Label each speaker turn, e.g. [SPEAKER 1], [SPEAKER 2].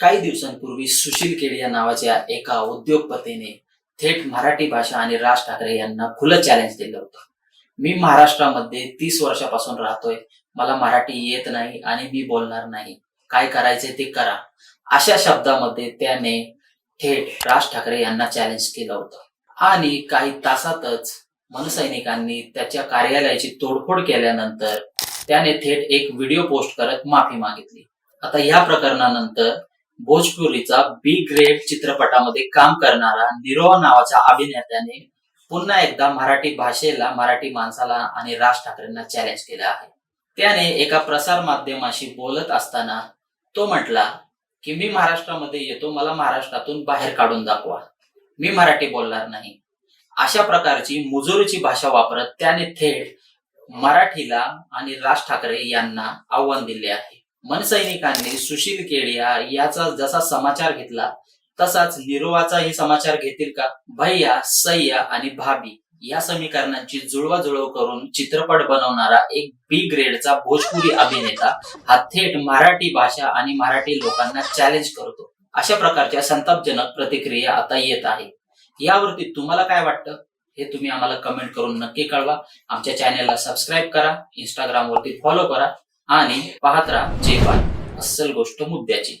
[SPEAKER 1] काही दिवसांपूर्वी सुशील केड या नावाच्या एका उद्योगपतीने थेट मराठी भाषा आणि राज ठाकरे यांना खुलं चॅलेंज दिलं होतं. मी महाराष्ट्रामध्ये तीस वर्षापासून राहतोय. मला मराठी येत नाही आणि मी बोलणार नाही. काय करायचे ते करा. अशा शब्दामध्ये त्याने थेट राज ठाकरे यांना चॅलेंज केलं होतं. आणि काही तासातच मनसैनिकांनी त्याच्या कार्यालयाची तोडफोड केल्यानंतर त्याने थेट एक व्हिडिओ पोस्ट करत माफी मागितली. आता या प्रकरणानंतर भोजपुरीचा बी ग्रेड चित्रपटामध्ये काम करणारा निरो नावाच्या अभिनेत्याने पुन्हा एकदा मराठी भाषेला मराठी माणसाला आणि राज ठाकरेंना चॅलेंज केलं आहे. त्याने एका प्रसार माध्यमाशी बोलत असताना तो म्हटला की मी महाराष्ट्रामध्ये येतो मला महाराष्ट्रातून बाहेर काढून दाखवा. मी मराठी बोलणार नाही. अशा प्रकारची मुजोरीची भाषा वापरत त्याने थेट मराठीला आणि राज ठाकरे यांना आव्हान दिले आहे. मनसैनिकांनी सुशील केडिया याचा जसा समाचार घेतला तसाच निरोवाचाही समाचार घेतील का? भैया सय्या आणि भाभी या समीकरणांची जुळवाजुळव करून चित्रपट बनवणारा एक बी ग्रेडचा भोजपुरी अभिनेता हा थेट मराठी भाषा आणि मराठी लोकांना चॅलेंज करतो. अशा प्रकारच्या संतापजनक प्रतिक्रिया आता येत आहे. यावरती तुम्हाला काय वाटतं? हे तुम्ही आम्हाला कमेंट करून नक्की कळवा. आमच्या चॅनेलला सबस्क्राईब करा. इंस्टाग्रामवरती फॉलो करा. आणि पाहत राहा जे पण अस्सल गोष्ट मुद्द्याची.